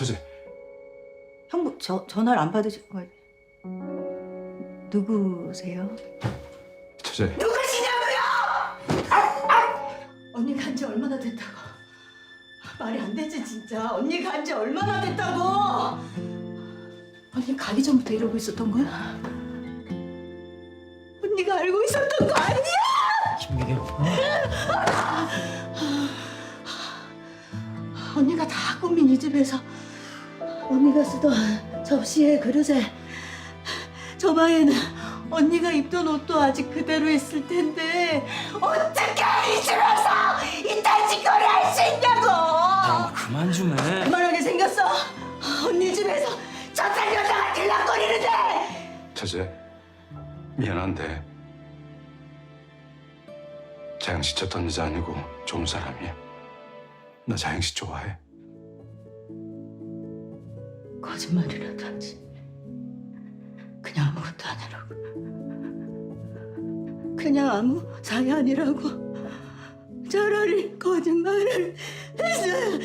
처제, 형부 저 전화를 안 받으신 거예요? 누구세요? 처제. 누구시냐고요? 언니가 한지 얼마나 됐다고? 말이 안 되지 진짜. 언니가 한지 얼마나 됐다고? 언니 가기 전부터 이러고 있었던 거야? 언니가 알고 있었던 거 아니야? 김미경 언니가 다 꾸민 이 집에서 언니가 쓰던 접시에 그릇에 저 방에는 언니가 입던 옷도 아직 그대로 있을 텐데 어떻게 이 집에서 이딴 짓거리 할 수 있냐고 아, 그만 좀 해. 그만하게 생겼어 언니 집에서 저딴 여자가 들락거리는데 처제, 미안한데 자영 씨 쳤던 여자 아니고 좋은 사람이야. 나 자영 씨 좋아해. 거짓말이라도 하지. 그냥 아무것도 아니라고. 그냥 아무 사이 아니라고. 차라리 거짓말을 했어요